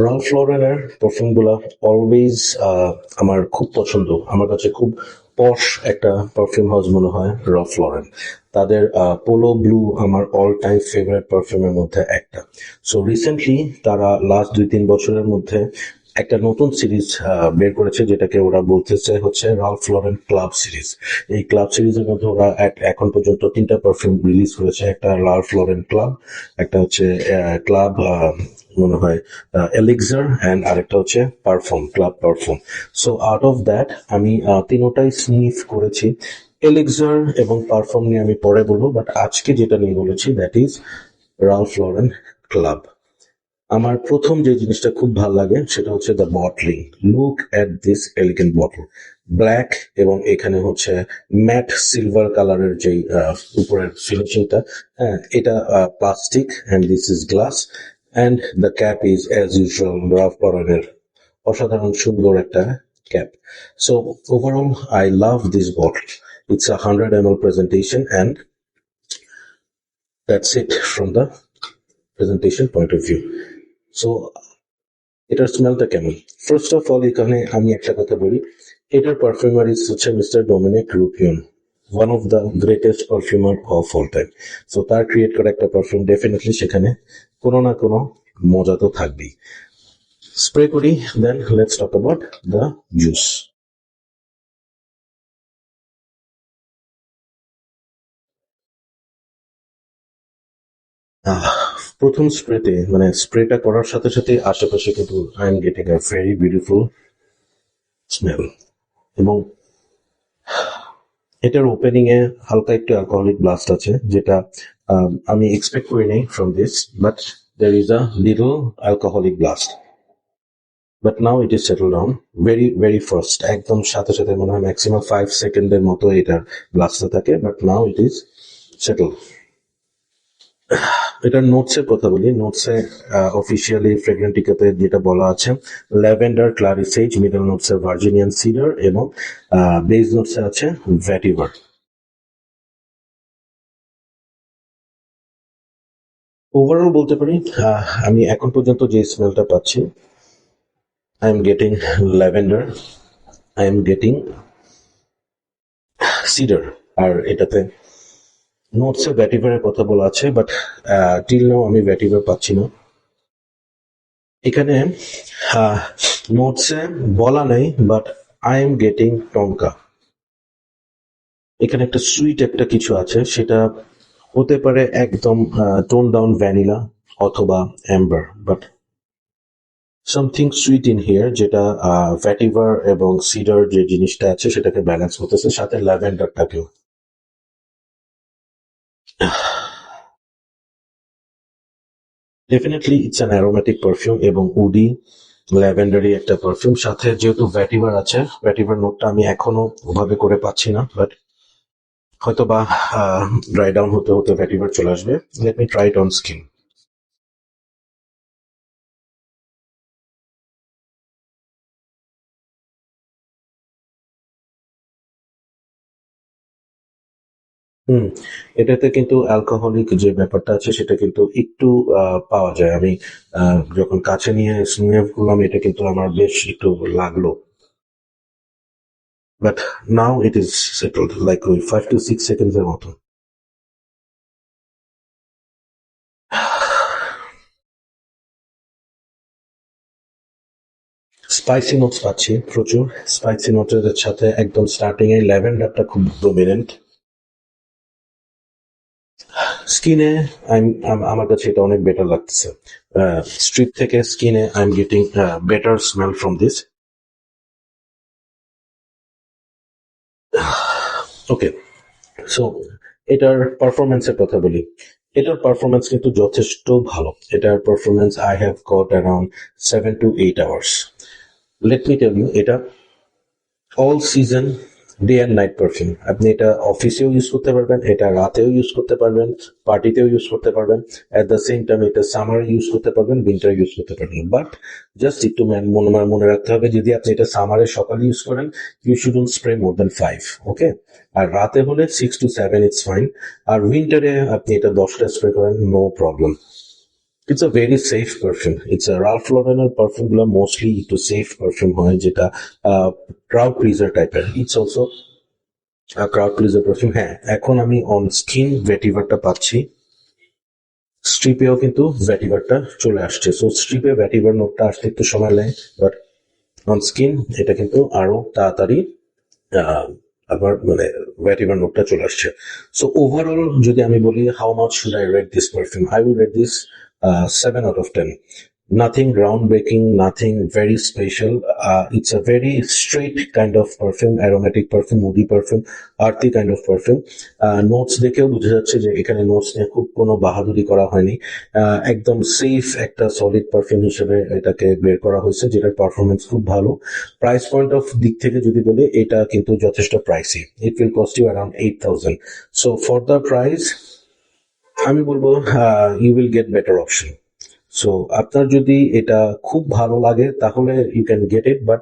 Ralph লরেনের পারফিউমগুলো always আমার খুব পছন্দ। আমার কাছে খুব পশ একটা পারফিউম হাউস মনে হয় র ফ্লোরেন তাদের পোলো ব্লু আমার অল টাইম ফেভারিট পারফিউমের মধ্যে একটা। সো রিসেন্টলি তারা লাস্ট দুই তিন বছরের মধ্যে একটা নতুন সিরিজ বের করেছে যেটাকে ওরা বলতেছে হচ্ছে রালফ লরেন ক্লাব সিরিজ এই ক্লাব সিরিজের মধ্যে ওরা এখন পর্যন্ত তিনটা পারফিউম রিলিজ করেছে। একটা রালফ লরেন ক্লাব একটা হচ্ছে ক্লাব মনে হয় এলিক্সার অ্যান্ড আরেকটা হচ্ছে perform club perform so out of that আমি তিনোটাই স্নিফ করেছি। এলিক্সার এবং পারফর্ম নিয়ে আমি পরে বলব বাট আজকে যেটা নিয়ে বলেছি that is Ralph Lauren club আমার প্রথম যে জিনিসটা খুব ভালো লাগে, সেটা হচ্ছে the bottling look at this elegant bottle black এবং এখানে হচ্ছে ম্যাট সিলভার কালারের যে উপরের ফিনিশিংটা হ্যাঁ এটা plastic and this is glass and the cap is as usual Ralph পরানের অসাধারণ সুন্দর একটা cap so overall I love this bottle it's a hundred M L presentation and that's it from the presentation point of view so এটার স্মেলটা কেমন? First of all এখানে আমি একটা কথা বলি। এটার পারফিউমার ইজ হচ্ছে mister Dominique Ropion one of the greatest perfumer of all time so তার ক্রিয়েট করা একটা পারফিউম ডেফিনেটলি সেখানে কোনো না কোনো মজা তো থাকবেই। স্প্রে করি then let's talk about the juice প্রথম স্প্রেতে মানে স্প্রেটা করার সাথে সাথে আশেপাশে কিন্তু I am getting a very beautiful smell এবং এটার ওপেনিং এ হালকা একটু অ্যালকোহলিক ব্লাস্ট আছে, যেটা আমি এক্সপেক্ট করি করিনি from this but there is a little alcoholic blast but now it is settle down very very fast একদম সাথে সাথে মনে হয় ম্যাক্সিমাম ফাইভ সেকেন্ডের মতো এটার ব্লাস্টটা থাকে but now it is settle এটার নোটস এর কথা বলি। নোটস অফিসিয়ালি ফ্রেগরেন্টিকাতে যেটা বলা আছে lavender clary sage middle notes Virginian cedar এবং বেস নোটস আছে ভ্যাটিভার ওভারঅল বলতে পারি আমি এখন পর্যন্ত যে স্মেলটা পাচ্ছি I am getting lavender I am getting cedar আর এটাতে নোটসে ভ্যাটিভারের কথা বলা আছে বাট টিল নাও আমি ভ্যাটিভার পাচ্ছি না। এখানে নোটসে বলা নেই but I am getting tonka এখানে একটা সুইট একটা কিছু আছে, সেটা হতে পারে একদম টোন ডাউন ভ্যানিলা অথবা amber but something sweet in here যেটা ভ্যাটিভার এবং সিডার যে জিনিসটা আছে, সেটাকে ব্যালেন্স করতেছে, সাথে ল্যাভেন্ডারটাকেও definitely it's an aromatic perfume এবং উডি ল্যাভেন্ডারি একটা পারফিউম সাথে যেহেতু ভ্যাটিভার আছে ভ্যাটিভার নোটটা আমি এখনও ওভাবে করে পাচ্ছি না বাট হয়তো বা ড্রাই ডাউন হতে হতে ভ্যাটিভার চলে আসবে। Let me try it on skin hmm, এটাতে কিন্তু অ্যালকোহলিক যে ব্যাপারটা আছে সেটা কিন্তু একটু পাওয়া যায়। আমি যখন কাছে নিয়ে স্নিফ করলাম এটা কিন্তু আমার বেশ একটু লাগল। But now it is settled like ওই ফাইভ টু সিক্স সেকেন্ডস এর মতো। স্পাইসি নোটস পাচ্ছি প্রচুর। স্পাইসি নোটের সাথে একদম স্টার্টিং এ ল্যাভেন্ডারটা খুব ডোমিনেন্ট স্কিনে আমার কাছে এটা অনেক বেটার লাগতেছে। স্ট্রিট থেকে স্কিনে I am getting better smell from this okay so এটার পারফরমেন্সের কথা বলি। এটার পারফরমেন্স কিন্তু যথেষ্ট ভালো। এটার performance I have got around seven to eight hours let me tell you এটা all season day and night perfume আপনি এটা অফিসেও ইউজ করতে পারবেন, এটা রাতেও ইউজ করতে পারবেন পার্টিতেও ইউজ করতে পারবেন অ্যাট দ্য সেম টাইম এটা সামারে ইউজ করতে পারবেন উইন্টার ইউজ করতে পারবেন। বাট জাস্ট একটু মনে মনে রাখতে হবে, যদি আপনি এটা সামারে সকালে ইউজ করেন you shouldn't spray more than five okay আর রাতে হলে six to seven it's fine আর উইন্টারে আপনি এটা দশটা স্প্রে করেন no problem it's a very safe perfume it's a Ralph লরেনের perfume mostly একটু সেফ পারফিউম হয় যেটা ক্রাউড প্লিজার টাইপের it's also crowd pleaser perfume হ্যাঁ এখন আমি অন স্কিন ভেটিভারটা পাচ্ছি। স্ট্রিপেও কিন্তু ভ্যাটিভারটা চলে আসছে। সো স্ট্রিপে ভ্যাটিভার নোটটা আসতে একটু সময় নেয় বাট অন স্কিন এটা কিন্তু আরও তাড়াতাড়ি আবার মানে ভ্যাটিভার নোটটা চলে আসছে। সো ওভারঅল যদি আমি বলি how much should I rate this perfume I will rate this seven out of ten nothing groundbreaking, nothing very special. Uh, it's a very straight kind of perfume, aromatic perfume, moody perfume, earthy kind of perfume. Notes দেখেও বোঝা যাচ্ছে যে এখানে notes নিয়ে খুব কোনো বাহাদুরি করা হয়নি। আহ, একদম সেফ একটা সলিড পারফিউম হিসেবে এটাকে বের করা হয়েছে যেটার পারফরমেন্স খুব ভালো। প্রাইস পয়েন্ট অফ দিক থেকে যদি বলি এটা কিন্তু যথেষ্ট pricey it will cost you around eight thousand so for the price আমি বলব you will get better option so আপনার যদি এটা খুব ভালো লাগে, তাহলে you can get it but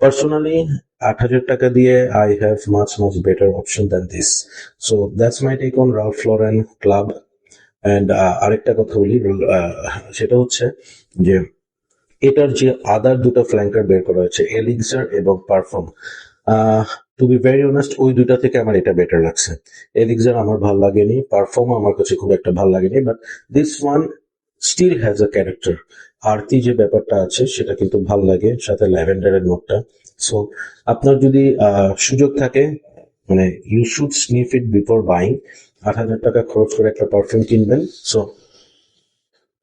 personally আট হাজার টাকা দিয়ে I have much much better option than this so that's my take on Ralph Lauren club and আরেকটা কথা বলি সেটা হচ্ছে যে এটার যে আদার দুটো ফ্ল্যাঙ্কার বের করা হয়েছে এলিক্সার এবং parfum to be very honest ওই দুটা থেকে আমার এটা বেটার লাগছে। এলিক্সার আমার ভালো লাগেনি পারফর্ম আমার কাছে খুব একটা ভালো লাগেনি but this one still has a character আরতি যে ব্যাপারটা আছে সেটা কিন্তু ভালো লাগে সাথে ল্যাভেন্ডারের নোটটা। সো আপনার যদি সুযোগ থাকে মানে you should sniff it before buying আট হাজার টাকা খরচ করে একটা পারফিউম কিনবেন। সো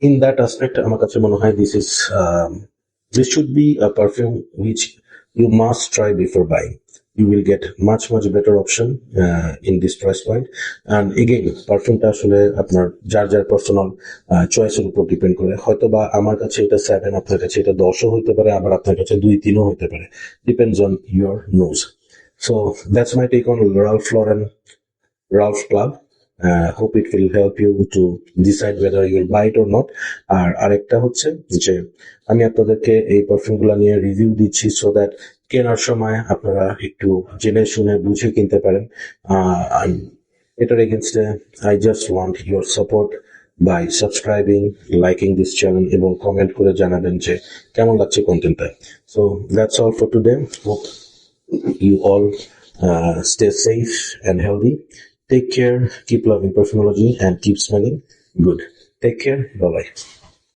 ইন দ্যাট আসপেক্ট আমার কাছে মনে হয় this is um, should be a perfume which you must try before buying you will get much much better option uh, in this price point and again পারফিউমটা আসলে আপনার যার যার personal চয়েসের উপর ডিপেন্ড করে হয়তো বা আমার কাছে এটা সেভেন আপনার কাছে এটা দশও হতে পারে আবার আপনার কাছে দুই তিনও হতে পারে depends on your nose so that's my take on Ralph Ralph Club. Uh, hope it will help you to decide whether you'll buy it or not. আর আরেকটা হচ্ছে যে আমি আপনাদেরকে এই পারফিউমগুলা নিয়ে রিভিউ দিচ্ছি সো দ্যাট কেনার সময় আপনারা একটু জেনে শুনে বুঝে কিনতে পারেন এটার এগেনস্টে I just want your support by subscribing liking this channel এবং কমেন্ট করে জানাবেন যে কেমন লাগছে কন্টেন্টটা so that's all for today hope uh, stay safe and healthy. Take care, keep loving perfumology, and keep smelling good. Take care. Bye bye.